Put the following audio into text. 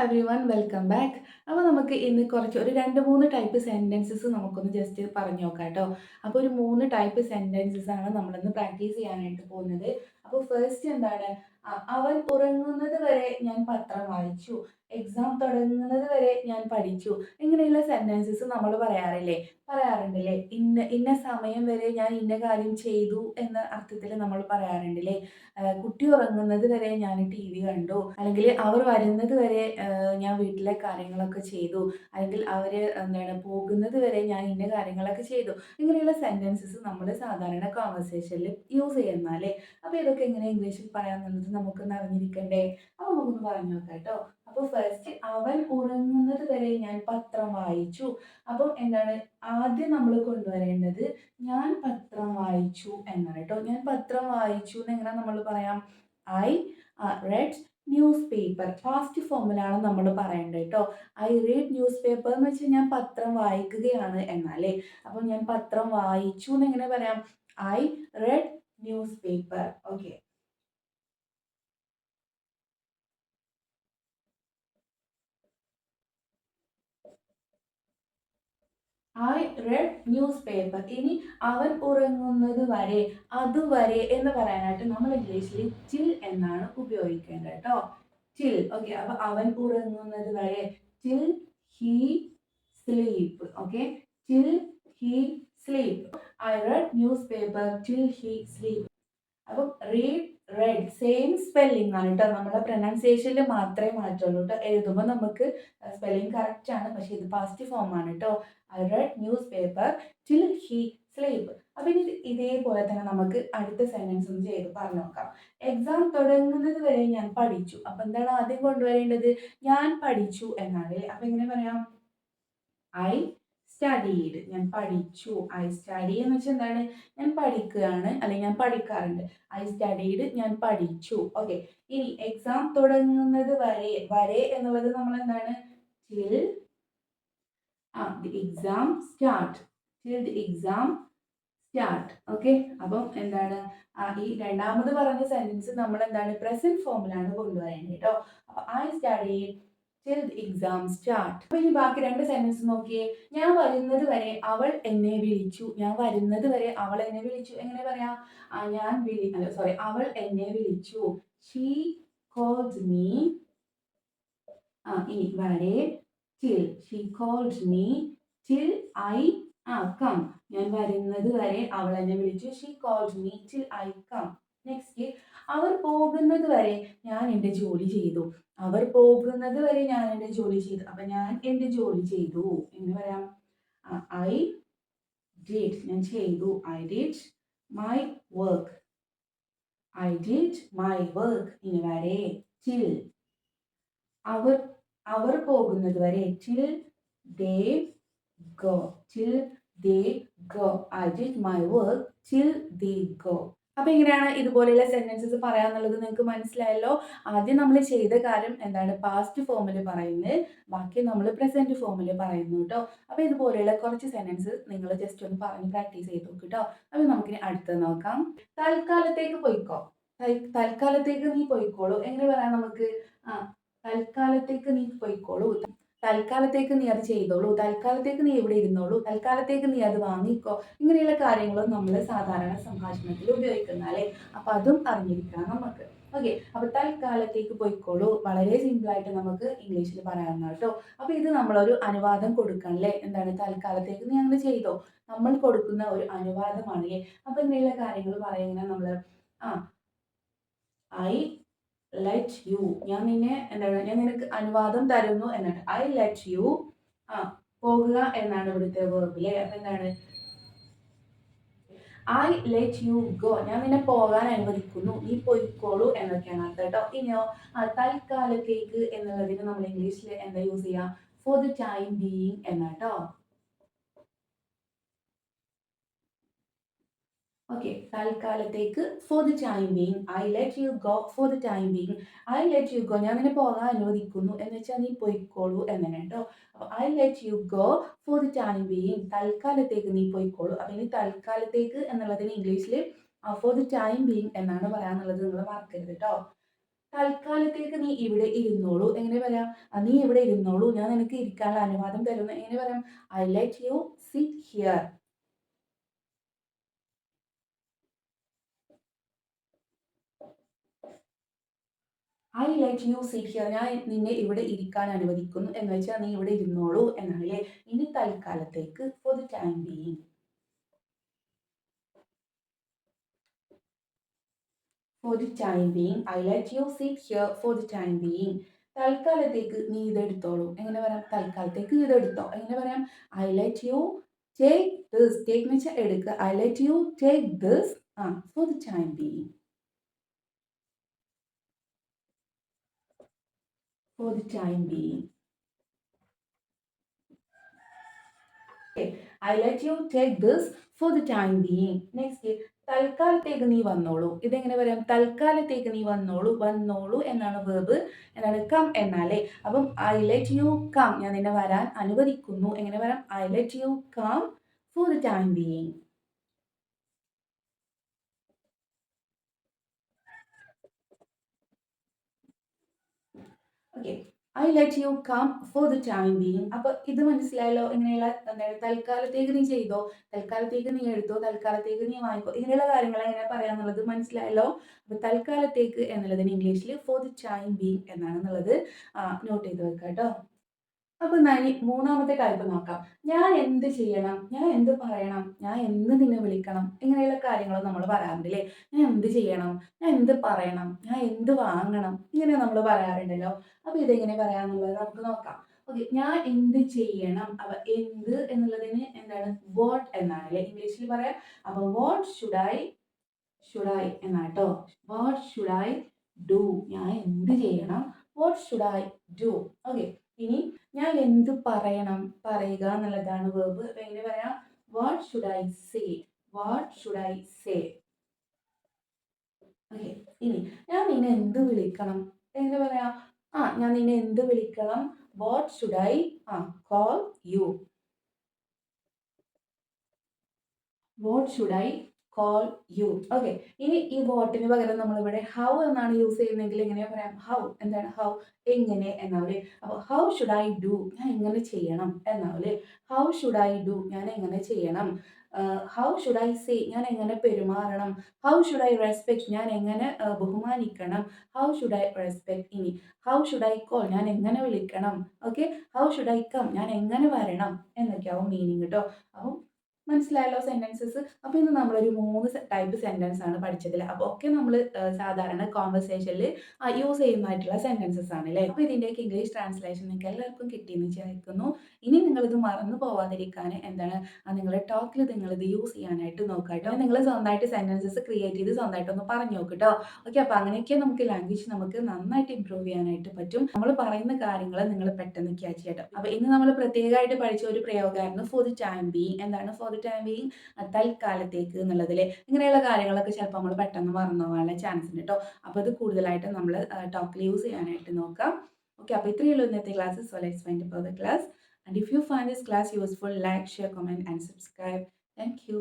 Every one welcome back അപ്പോൾ നമുക്ക് ഇന്ന് കുറച്ച് ഒരു രണ്ട് മൂന്ന് ടൈപ്പ് സെന്റൻസസ് നമുക്കൊന്ന് ജസ്റ്റ് പറഞ്ഞു നോക്കാം കേട്ടോ. അപ്പോൾ ഒരു മൂന്ന് ടൈപ്പ് സെന്റൻസസ് ആണ് നമ്മളിന്ന് പ്രാക്ടീസ് ചെയ്യാനായിട്ട് പോകുന്നത്. അപ്പോൾ ഫസ്റ്റ് എന്താണ്? അവൻ ഉറങ്ങുന്നത് വരെ ഞാൻ പത്രം വായിച്ചു. എക്സാം തുടങ്ങുന്നത് വരെ ഞാൻ പഠിച്ചു. ഇങ്ങനെയുള്ള സെന്റൻസസ് നമ്മൾ പറയാറില്ലേ? പറയാറുണ്ടല്ലേ? ഇന്ന ഇന്ന സമയം വരെ ഞാൻ ഇന്ന കാര്യം ചെയ്തു എന്ന അർത്ഥത്തിൽ നമ്മൾ പറയാറുണ്ടല്ലേ? കുട്ടി ഉറങ്ങുന്നത് വരെ ഞാൻ ടി വി കണ്ടു. അല്ലെങ്കിൽ അവർ വരുന്നത് വരെ ഞാൻ വീട്ടിലെ കാര്യങ്ങളൊക്കെ ചെയ്തു. അല്ലെങ്കിൽ അവർ എന്താണ് പോകുന്നത് വരെ ഞാൻ ഇന്ന കാര്യങ്ങളൊക്കെ ചെയ്തു. ഇങ്ങനെയുള്ള സെന്റൻസസ് നമ്മൾ സാധാരണ കോൺവെർസേഷനിൽ യൂസ് ചെയ്യുന്നാലേ അപ്പോൾ ഇതൊക്കെ എങ്ങനെ ഇംഗ്ലീഷിൽ പറയാമെന്നുള്ളത് നമുക്കൊന്ന് അറിഞ്ഞിരിക്കണ്ടേ? അപ്പോൾ നമുക്കൊന്ന് പറഞ്ഞു നോക്കാം കേട്ടോ. അപ്പോൾ ഫസ്റ്റ് അവൻ ഉറങ്ങുന്നത് വരെ ഞാൻ പത്രം വായിച്ചു. അപ്പം എന്താണ്? ആദ്യം നമ്മൾ കൊണ്ടുവരേണ്ടത് ഞാൻ പത്രം വായിച്ചു എന്നാണ് കേട്ടോ. ഞാൻ പത്രം വായിച്ചു എന്ന് എങ്ങനെ നമ്മൾ പറയാം I read newspaper past ഫോമിലാണ് നമ്മൾ പറയേണ്ടത് കേട്ടോ. ഐ റീഡ് ന്യൂസ് പേപ്പർ എന്ന് വെച്ചാൽ ഞാൻ പത്രം വായിക്കുകയാണ് എന്നാലേ. അപ്പം ഞാൻ പത്രം വായിച്ചു എന്ന് എങ്ങനെ പറയാം? I read newspaper okay I read newspaper ഇനി അവൻ ഉറങ്ങുന്നത് വരെ അതുവരെ എന്ന് പറയാനായിട്ട് നമ്മൾ ഇംഗ്ലീഷിൽ ചിൽ എന്നാണ് ഉപയോഗിക്കേണ്ടത് കേട്ടോ. ചിൽ ഓക്കെ അപ്പൊ അവൻ ഉറങ്ങുന്നത് വരെ till he sleep okay till he sleep I read newspaper till he sleep അപ്പം റീഡ് റെഡ് സെയിം സ്പെല്ലിംഗ് ആണ് കേട്ടോ നമ്മുടെ പ്രൊനൗൺസിയേഷനിൽ മാത്രമേ മാറ്റുള്ളൂ കേട്ടോ എഴുതുമ്പോൾ നമുക്ക് സ്പെല്ലിംഗ് കറക്റ്റ് ആണ്. പക്ഷേ ഇത് പാസ്റ്റ് ഫോം ആണ് കേട്ടോ I read newspaper till he sleep അപ്പം ഇനി ഇതേപോലെ തന്നെ നമുക്ക് അടുത്ത സെന്റൻസ് ഒന്ന് ചെയ്ത് പറഞ്ഞു നോക്കാം. എക്സാം തുടങ്ങുന്നത് വരെ ഞാൻ പഠിച്ചു. അപ്പം എന്താണ് ആദ്യം കൊണ്ടുവരേണ്ടത്? ഞാൻ പഠിച്ചു എന്നാണ് അപ്പം എങ്ങനെ പറയാം? ഐ സ്റ്റഡീഡ് ഞാൻ പഠിച്ചു. ഐ സ്റ്റഡി എന്ന് വെച്ചാൽ എന്താണ്? ഞാൻ പഠിക്കുകയാണ്. അല്ലെങ്കിൽ ഞാൻ പഠിക്കാറുണ്ട്. ഐ സ്റ്റഡീഡ് ഞാൻ പഠിച്ചു. ഓക്കെ ഇനി എക്സാം തുടങ്ങുന്നത് വരെ വരെ എന്നുള്ളത് നമ്മൾ എന്താണ് till uh the exam start till the exam start okay അപ്പം എന്താണ്? ഈ രണ്ടാമത് പറഞ്ഞ സെന്റൻസ് നമ്മൾ എന്താണ് പ്രസന്റ് ഫോമിലാണ് കൊണ്ടുവരേണ്ടത് കേട്ടോ. I study till exam start അപ്പൊ ഇനി ബാക്കി രണ്ട് സെന്റൻസ് നോക്കിയേ. ഞാൻ വരുന്നത് വരെ അവൾ എന്നെ വിളിച്ചു. ഞാൻ വരുന്നത് വരെ അവൾ എന്നെ വിളിച്ചു. എങ്ങനെ പറയാ? ഞാൻ വിളി അല്ല സോറി അവൾ എന്നെ വിളിച്ചു. ഷീ കോൾഡ് മീ ആ ഇനി വരെ till she called me till I uh come ഞാൻ വരുന്നത് വരെ അവൾ എന്നെ വിളിച്ചു. She called me till I come next അവർ പോകുന്നത് വരെ ഞാൻ എന്റെ ജോലി ചെയ്തു. അവർ പോകുന്നത് വരെ ഞാൻ എന്റെ ജോലി ചെയ്തു. അപ്പം ഞാൻ എന്റെ ജോലി ചെയ്തു. എന്ന് പറയാം? ഐ ഡിഡ് ഞാൻ ചെയ്തു. I did my work I did my work ഇനി വരെ ടിൽ അവർ അവർ പോകുന്നത് വരെ till they go till they go I did my work till they go അപ്പൊ എങ്ങനെയാണ് ഇതുപോലെയുള്ള സെന്റൻസസ് പറയാന്നുള്ളത് നിങ്ങൾക്ക് മനസ്സിലായല്ലോ. ആദ്യം നമ്മൾ ചെയ്ത കാര്യം എന്താണ്? പാസ്റ്റ് ഫോമിൽ പറയുന്നത്. ബാക്കി നമ്മൾ പ്രസന്റ് ഫോമിൽ പറയുന്നു കേട്ടോ അപ്പൊ ഇതുപോലെയുള്ള കുറച്ച് സെന്റൻസ് നിങ്ങൾ ജസ്റ്റ് ഒന്ന് പറഞ്ഞ് പ്രാക്ടീസ് ചെയ്ത് നോക്ക് കേട്ടോ അപ്പൊ നമുക്കിനി അടുത്ത് നോക്കാം. തൽക്കാലത്തേക്ക് പോയിക്കോ. തൽ- തൽക്കാലത്തേക്ക് നീ പോയിക്കോളൂ. എങ്ങനെ പറയാം നമുക്ക്? ആ തൽക്കാലത്തേക്ക് നീ പോയിക്കോളൂ. തൽക്കാലത്തേക്ക് നീ അത് ചെയ്തോളൂ. തൽക്കാലത്തേക്ക് നീ ഇവിടെ ഇരുന്നോളൂ. തൽക്കാലത്തേക്ക് നീ അത് വാങ്ങിക്കോ. ഇങ്ങനെയുള്ള കാര്യങ്ങളും നമ്മൾ സാധാരണ സംഭാഷണത്തിൽ ഉപയോഗിക്കുന്ന അല്ലേ? അപ്പൊ അതും അറിഞ്ഞിരിക്കണം നമുക്ക്. ഓക്കെ അപ്പൊ തൽക്കാലത്തേക്ക് പോയിക്കോളൂ. വളരെ സിമ്പിൾ ആയിട്ട് നമുക്ക് ഇംഗ്ലീഷിൽ പറയാവുന്ന കേട്ടോ. അപ്പൊ ഇത് നമ്മളൊരു അനുവാദം കൊടുക്കണല്ലേ എന്താണ്? തൽക്കാലത്തേക്ക് നീ അങ്ങനെ ചെയ്തോ. നമ്മൾ കൊടുക്കുന്ന ഒരു അനുവാദമാണ് അപ്പൊ ഇങ്ങനെയുള്ള കാര്യങ്ങൾ പറയുന്ന നമ്മൾ ആ ഐ ലെറ്റ് യു ഞാൻ നിന്നെ എന്താണ് ഞാൻ നിനക്ക് അനുവാദം തരുന്നു എന്നാണ്. ഐ ലെറ്റ് യു ആ പോകുക എന്നാണ് ഇവിടുത്തെ വേർബിലെ അപ്പൊ എന്താണ്? ഐ ലെറ്റ് യു ഗോ ഞാൻ നിന്നെ പോകാൻ അനുവദിക്കുന്നു. നീ പോയിക്കോളൂ എന്നൊക്കെയാണ് അർത്ഥം കേട്ടോ. ഇനിയോ തൽക്കാലത്തേക്ക് എന്നുള്ളതിന് നമ്മൾ ഇംഗ്ലീഷിൽ എന്താ യൂസ് ചെയ്യുക ഫോർ ദ ടൈം ബീയിങ് എന്നാട്ടോ ഓക്കെ തൽക്കാലത്തേക്ക് for the time being I let you go for the time being I let you go ഞാൻ നിന്നെ പോകാൻ അനുവദിക്കുന്നു എന്ന് വെച്ചാൽ നീ പോയിക്കോളൂ എന്നാണ് കേട്ടോ. അപ്പോൾ I let you go for the time being തൽക്കാലത്തേക്ക് നീ പോയിക്കോളൂ. അപ്പം ഇനി തൽക്കാലത്തേക്ക് എന്നുള്ളതിന് ഇംഗ്ലീഷിൽ ഫോർ ദ ടൈം ബീങ് എന്നാണ് പറയാനുള്ളത്. നിങ്ങൾ മറക്കരുത് കേട്ടോ. തൽക്കാലത്തേക്ക് നീ ഇവിടെ ഇരുന്നോളൂ. എങ്ങനെ പറയാം? നീ ഇവിടെ ഇരുന്നോളൂ. ഞാൻ നിനക്ക് ഇരിക്കാനുള്ള അനുവാദം തരുന്നു. എങ്ങനെ പറയാം? I let you sit here I let you sit here ഞാൻ നിന്നെ ഇവിടെ ഇരിക്കാൻ അനുവദിക്കുന്നു. എന്ന് വെച്ചാൽ നീ ഇവിടെ ഇരുന്നോളൂ എന്നാണല്ലേ ഇനി തൽക്കാലത്തേക്ക് for the time being for the time being I let you sit here for the time being തൽക്കാലത്തേക്ക് നീ ഇതെടുത്തോളൂ എങ്ങനെ പറയാം? തൽക്കാലത്തേക്ക് ഇതെടുത്തോ എങ്ങനെ പറയാം? I let you take this take എന്ന് വെച്ചാൽ എടുക്കുക. I let you take this uh for the time being for the time being. Okay, I let you take this for the time being. Next, തൽക്കാലത്തേക്ക് നീ വന്നോളൂ. ഇതെങ്ങനെ പറയാം? തൽക്കാലത്തേക്ക് നീ വന്നോളൂ. വന്നോളൂ എന്നാണ് വേർബ് എന്നാണ് കം എന്നാലേ. അപ്പം ഐ ലെറ്റ് യു കം ഞാൻ നിന്നെ വരാൻ അനുവദിക്കുന്നു. എങ്ങനെ പറയാം I let you come for the time being okay I let you come for the time being അപ്പൊ ഇത് മനസ്സിലായല്ലോ? ഇങ്ങനെയുള്ള തൽക്കാലത്തേക്ക് നീ ചെയ്തോ? തൽക്കാലത്തേക്ക് നീ എടുത്തോ തൽക്കാലത്തേക്ക് നീ വാങ്ങിക്കോ ഇങ്ങനെയുള്ള കാര്യങ്ങൾ എങ്ങനെ പറയാന്നുള്ളത് മനസ്സിലായല്ലോ? അപ്പൊ തൽക്കാലത്തേക്ക് എന്നുള്ളതിന് ഇംഗ്ലീഷിൽ ഫോർ ദ ടൈം ബീങ് എന്നാണ് എന്നുള്ളത് നോട്ട് ചെയ്ത് വെക്കാം കേട്ടോ അപ്പൊ ഞാൻ മൂന്നാമത്തെ കാര്യം നോക്കാം. ഞാൻ എന്ത് ചെയ്യണം? ഞാൻ എന്ത് പറയണം? ഞാൻ എന്ത് നിന്നെ വിളിക്കണം? ഇങ്ങനെയുള്ള കാര്യങ്ങൾ നമ്മൾ പറയാറുണ്ടല്ലേ? ഞാൻ എന്ത് ചെയ്യണം? ഞാൻ എന്ത് പറയണം? ഞാൻ എന്ത് വാങ്ങണം? ഇങ്ങനെ നമ്മൾ പറയാറുണ്ടല്ലോ. അപ്പൊ ഇതെങ്ങനെ പറയാന്നുള്ളത് നമുക്ക് നോക്കാം. ഓക്കെ ഞാൻ എന്ത് ചെയ്യണം? അപ്പൊ എന്ത് എന്നുള്ളതിന് എന്താണ്? വാട്ട് എന്നാണ് അല്ലെ ഇംഗ്ലീഷിൽ പറയാം. അപ്പൊ what should I should I എന്നാട്ടോ what should I do ഞാൻ എന്ത് ചെയ്യണം? What should I do okay ഇനി ഞാൻ എന്ത് പറയണം പറയുക എന്നുള്ളതാണ് വേർബ് എങ്ങനെ പറയാം? What should I say what should I say ഇനി ഞാൻ നിന്നെ എന്ത് വിളിക്കണം? എങ്ങനെ പറയാ? ആ ഞാൻ നിന്നെ എന്ത് വിളിക്കണം? What should I uh call you what should I call you okay ഇനി ഈ വോട്ടിന് പകരം നമ്മളിവിടെ ഹൗ എന്നാണ് യൂസ് ചെയ്യുന്നതെങ്കിൽ എങ്ങനെയാ പറയാം? ഹൗ എന്താണ്? ഹൗ എങ്ങനെ എന്നാവില്ലേ അപ്പോൾ ഹൗ ഷുഡ് ഐ ഡു ഞാൻ എങ്ങനെ ചെയ്യണം എന്നാവില്ലേ ഹൗ ഷുഡ് ഐ ഡു ഞാൻ എങ്ങനെ ചെയ്യണം? ഹൗ ഷുഡ് ഐ സേ ഞാൻ എങ്ങനെ പെരുമാറണം? ഹൗ ഷുഡ് ഐ റെസ്പെക്ട് ഞാൻ എങ്ങനെ ബഹുമാനിക്കണം? ഹൗ ഷുഡ് ഐ റെസ്പെക്ട് ഇനി ഹൗ ഷുഡ് ഐ കോൾ ഞാൻ എങ്ങനെ വിളിക്കണം? Okay how should I come ഞാൻ എങ്ങനെ വരണം? എന്നൊക്കെയാവും മീനിങ് കേട്ടോ അപ്പം മനസ്സിലായല്ലോ സെന്റൻസസ് അപ്പോൾ ഇന്ന് നമ്മളൊരു മൂന്ന് ടൈപ്പ് സെന്റൻസ് ആണ് പഠിച്ചതിൽ അപ്പോൾ ഒക്കെ നമ്മൾ സാധാരണ കോൺവെർസേഷനിൽ യൂസ് ചെയ്യുന്നതായിട്ടുള്ള സെന്റൻസസ് ആണ് അല്ലേ അപ്പോൾ ഇതിന്റെയൊക്കെ ഇംഗ്ലീഷ് ട്രാൻസ്ലേഷൻ നിങ്ങൾക്ക് എല്ലാവർക്കും കിട്ടിയെന്ന് വിചാരിക്കുന്നു. ഇനി നിങ്ങളിത് മറന്നു പോവാതിരിക്കാൻ എന്താണ് നിങ്ങളുടെ ടോക്കിൽ നിങ്ങളിത് യൂസ് ചെയ്യാനായിട്ട് നോക്കുക നിങ്ങൾ സ്വന്തമായിട്ട് സെന്റൻസസ് ക്രിയേറ്റ് ചെയ്ത് സ്വന്തമായിട്ട് ഒന്ന് പറഞ്ഞു നോക്കുക ഓക്കെ അപ്പോൾ അങ്ങനെയൊക്കെ നമുക്ക് ലാംഗ്വേജ് നമുക്ക് നന്നായിട്ട് ഇമ്പ്രൂവ് ചെയ്യാനായിട്ട് പറ്റും. നമ്മൾ പറയുന്ന കാര്യങ്ങൾ നിങ്ങൾ പെട്ടെന്ന് ക്യാച്ച് ചെയ്യട്ടോ. അപ്പോൾ ഇന്ന് നമ്മൾ പ്രത്യേകമായിട്ട് പഠിച്ച ഒരു പ്രയോഗമായിരുന്നു ഫോർ ദി ടൈം ബി എന്താണ് ഫോർ ദി ടൈം ബീങ് തൽക്കാലത്തേക്ക് എന്നുള്ളതിൽ ഇങ്ങനെയുള്ള കാര്യങ്ങളൊക്കെ ചിലപ്പോൾ നമ്മൾ പെട്ടെന്ന് മറന്നു പോകാനുള്ള ചാൻസ് ഉണ്ട് കേട്ടോ അപ്പോൾ ഇത് കൂടുതലായിട്ട് നമ്മൾ ടോക്കിൽ യൂസ് ചെയ്യാനായിട്ട് നോക്കാം. ഓക്കെ അപ്പോൾ ഉള്ളൂ ഇന്നത്തെ class so let's find for the class and if you find this class useful like share comment and subscribe thank you